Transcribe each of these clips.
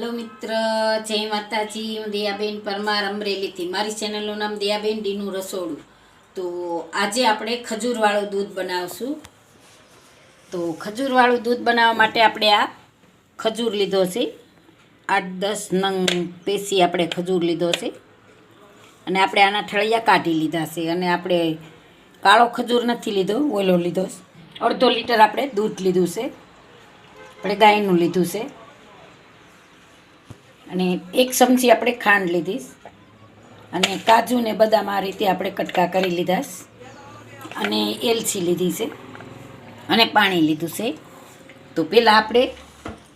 Hello મિત્ર, જય માતાજી. હું દયાબેન પરમાર અમરેલીથી. મારી ચેનલનું નામ દયાબેન ડીનું રસોડું. તો આજે આપણે ખજૂરવાળું દૂધ બનાવશું. તો ખજૂરવાળું દૂધ બનાવવા માટે આપણે આ ખજૂર લીધો છે. આઠ, દસ નંગ પેશી આપણે ખજૂર લીધો છે. અને આપણે આના ઠળિયા કાઢી લીધા છે. અને આપણે કાળો ખજૂર નથી લીધો, ઓલો લીધો. અડધો લીટર આપણે દૂધ લીધું છે. આપણે ગાયનું લીધું છે. અને એક ચમચી આપણે ખાંડ લીધીશ. અને કાજુ ને બદામ આ રીતે આપણે કટકા કરી લીધા અને એલચી લીધી છે. અને પાણી લીધું છે. તો પહેલાં આપણે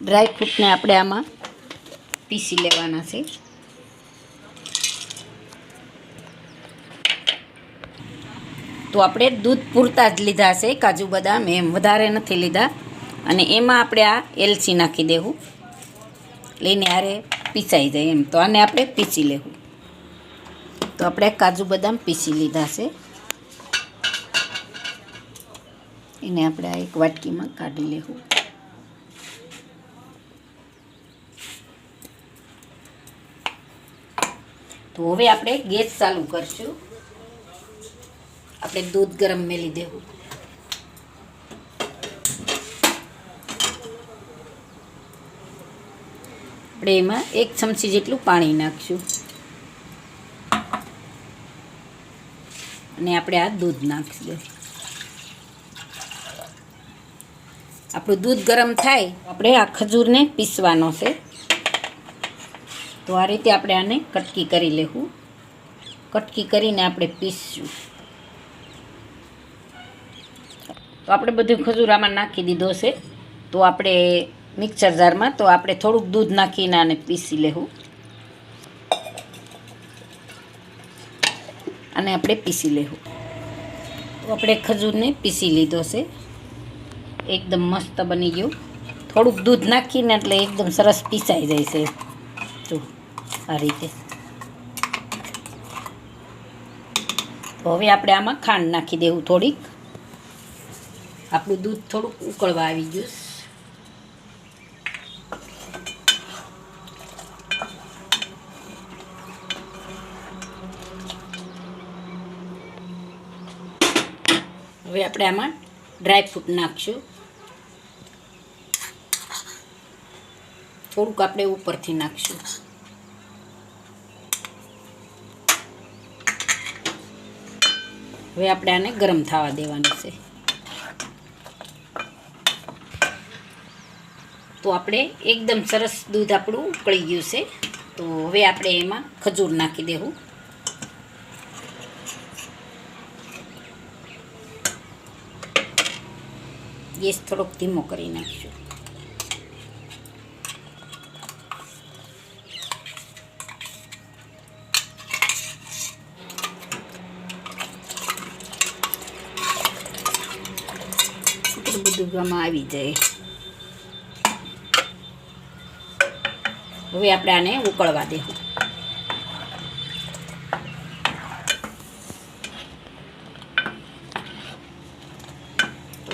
ડ્રાયફ્રૂટને આપણે આમાં પીસી લેવાના છે. તો આપણે દૂધ પૂરતા જ લીધા છે, કાજુ બદામ એમ વધારે નથી લીધા. અને એમાં આપણે આ એલચી નાખી દેવું. લઈને આરે પીસાઈ જાય એમ. તો આને આપણે પીસી લેવું. તો આપણે કાજુ બદામ પીસી લીધા છે. એને આપણે આ એક વાટકીમાં કાઢી લેવું. તો હવે આપણે ગેસ ચાલુ કરશું. આપણે દૂધ ગરમ મેલી દેવું. આપણે એમાં એક ચમચી જેટલું પાણી નાખશું. અને આપણે આ દૂધ નાખી દે આપણું દૂધ ગરમ થાય, આપણે આ ખજૂરને પીસવાનો છે. તો આ રીતે આપણે આને કટકી કરી લેવું. કટકી કરીને આપણે પીસશું. તો આપણે બધું ખજૂર આમાં નાખી દીધો છે. તો આપણે મિક્સર જારમાં, તો આપણે થોડુંક દૂધ નાખીને આને પીસી લેવું. અને આપણે પીસી લેવું. તો આપણે ખજૂરને પીસી લીધો છે. એકદમ મસ્ત બની ગયું. થોડુંક દૂધ નાખીને એટલે એકદમ સરસ પીસાઈ જાય છે. જો, આ રીતે. હવે આપણે આમાં ખાંડ નાખી દેવું થોડીક. આપણું દૂધ થોડુંક ઉકળવા આવી ગયું હવે આપણે આમાં ડ્રાયફ્રૂટ નાખશું. થોડુંક આપણે ઉપરથી નાખશું. હવે આપણે આને ગરમ થવા દેવાનું છે. તો આપણે એકદમ સરસ દૂધ આપણું ઉકળી ગયું છે. તો હવે આપણે એમાં ખજૂર નાખી દેવું. ગેસ થોડોક ધીમો કરી નાખીશું બધું આમાં આવી જાય. હવે આપણે આને ઉકળવા દેવું.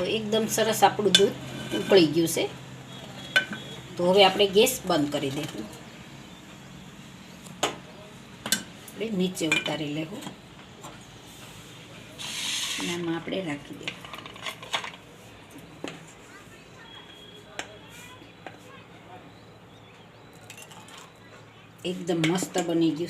તો એકદમ સરસ આપણું દૂધ ઉકળી ગયું છે. તો હવે આપણે ગેસ બંધ કરી દેવું. આપણે નીચે ઉતારી લેવું. અને આમાં આપણે રાખી દેવું. એકદમ મસ્ત બની ગયું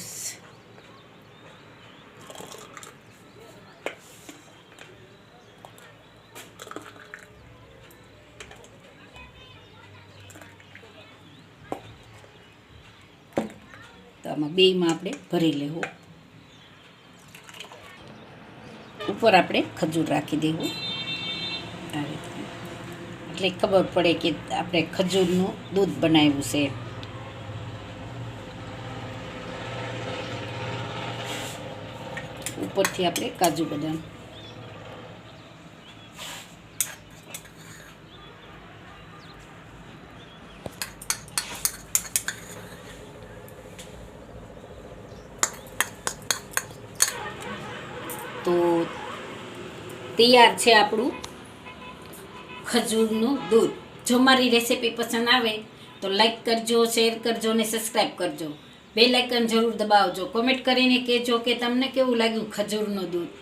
તો બેયમાં આપણે ભરી લેવું. ઉપર આપણે ખજૂર રાખી દેવું. આ રીતે. એટલે ખબર પડે કે આપણે ખજૂરનું દૂધ બનાવ્યું છે. ઉપરથી આપણે કાજુ બદામ. તો તૈયાર છે આપણું ખજૂરનું દૂધ. જો મારી રેસીપી પસંદ આવે તો લાઈક કરજો શેર કરજો ને સબસ્ક્રાઈબ કરજો. બે લાઇકન જરૂર દબાવજો. કોમેન્ટ કરીને કહેજો કે તમને કેવું લાગ્યું ખજૂરનું દૂધ.